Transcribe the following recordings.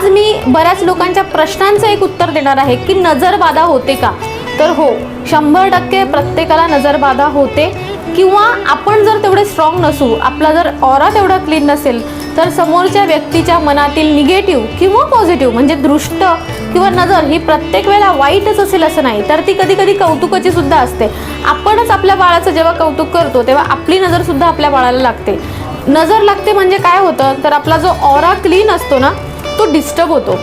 आज मी बऱ्याच लोकांच्या प्रश्नांचं एक उत्तर देणार आहे की नजरबाधा होते का? तर हो शंभर टक्के प्रत्येकाला नजरबाधा होते. किंवा आपण जर तेवढे स्ट्रॉंग नसू आपला जर ऑरा तेवढा क्लीन नसेल तर समोरच्या व्यक्तीच्या मनातील निगेटिव्ह किंवा पॉझिटिव्ह म्हणजे दृष्ट किंवा नजर ही प्रत्येक वेळेला वाईटच असेल असं नाही तर ती कधी कधी कौतुकाची सुद्धा असते. आपणच आपल्या बाळाचं जेव्हा कौतुक करतो तेव्हा आपली नजर सुद्धा आपल्या बाळाला लागते. नजर लागते म्हणजे काय होतं? तर आपला जो ऑरा क्लीन असतो ना तो डिस्टर्ब होतो.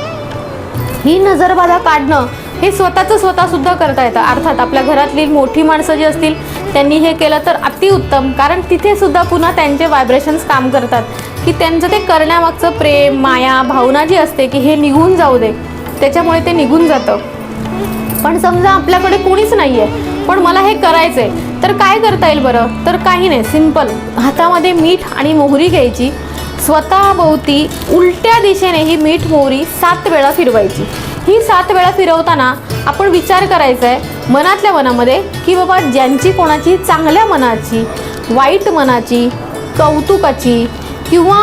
ही नजरबाधा काढणं हे स्वतःचं स्वतः सुद्धा करता येतं. अर्थात आपल्या घरातली मोठी माणसं जी असतील त्यांनी हे केलं तर अतिउत्तम कारण तिथे सुद्धा पुन्हा त्यांचे व्हायब्रेशन्स काम करतात. की त्यांचं ते करण्यामागचं प्रेम माया भावना जी असते की हे निघून जाऊ दे. त्याच्यामुळे ते निघून जातं. पण समजा आपल्याकडे कोणीच नाही आहे पण मला हे करायचं आहे तर काय करता येईल बरं? तर काही नाही. सिंपल हातामध्ये मीठ आणि मोहरी घ्यायची. स्वतःभोवती उलट्या दिशेने ही मीठ मोहरी सात वेळा फिरवायची. ही सात वेळा फिरवताना आपण विचार करायचा आहे मनातल्या मनामध्ये की बाबा ज्यांची कोणाची चांगल्या मनाची वाईट मनाची कौतुकाची किंवा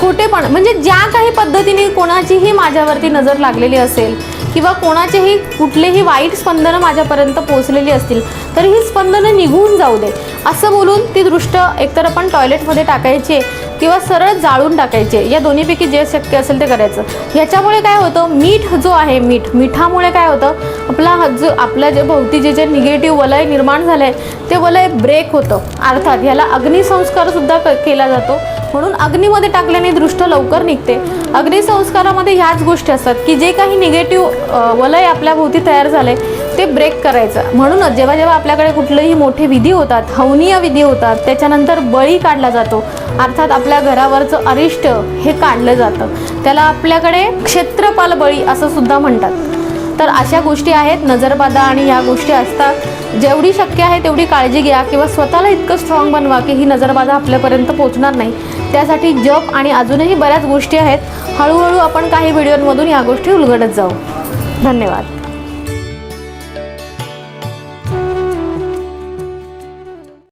खोटेपण म्हणजे ज्या काही पद्धतीने कोणाचीही माझ्यावरती नजर लागलेली असेल किंवा कोणाचेही कुठलेही वाईट स्पंदनं माझ्यापर्यंत पोचलेली असतील तर ही स्पंदनं निघून जाऊ दे. असं बोलून ती दृष्ट एकतर आपण टॉयलेटमध्ये टाकायची किंवा सरळ जाळून टाकायचे. या दोन्हीपैकी जे शक्य असेल ते करायचं. ह्याच्यामुळे काय होतं? मीठ जो आहे मीठ मिठामुळे काय होतं? आपला जो आपल्या जे भोवती जे जे निगेटिव्ह वलय निर्माण झालं आहे ते वलय ब्रेक होतं. अर्थात ह्याला अग्निसंस्कारसुद्धा क केला जातो. म्हणून अग्नीमध्ये टाकल्याने दृष्ट लवकर निघते. अग्निसंस्कारामध्ये ह्याच गोष्टी असतात की जे काही निगेटिव्ह वलय आपल्या भोवती तयार झाले ते ब्रेक करायचं. म्हणूनच जेव्हा जेव्हा आपल्याकडे कुठलेही मोठे विधी होतात हवनीय विधी होतात त्याच्यानंतर बळी काढला जातो. अर्थात आपल्या घरावरचं अरिष्ट हे काढलं जातं. त्याला आपल्याकडे क्षेत्रपाल बळी असं सुद्धा म्हणतात. तर अशा गोष्टी आहेत नजरबाधा आणि ह्या गोष्टी असतात. जेवढी शक्य आहे तेवढी काळजी घ्या किंवा स्वतःला इतकं स्ट्रॉंग बनवा की ही नजरबाधा आपल्यापर्यंत पोहोचणार नाही. त्यासाठी जप आणि अजूनही बऱ्याच गोष्टी आहेत. हळूहळू आपण काही व्हिडिओंमधून ह्या गोष्टी उलगडत जाऊ. धन्यवाद.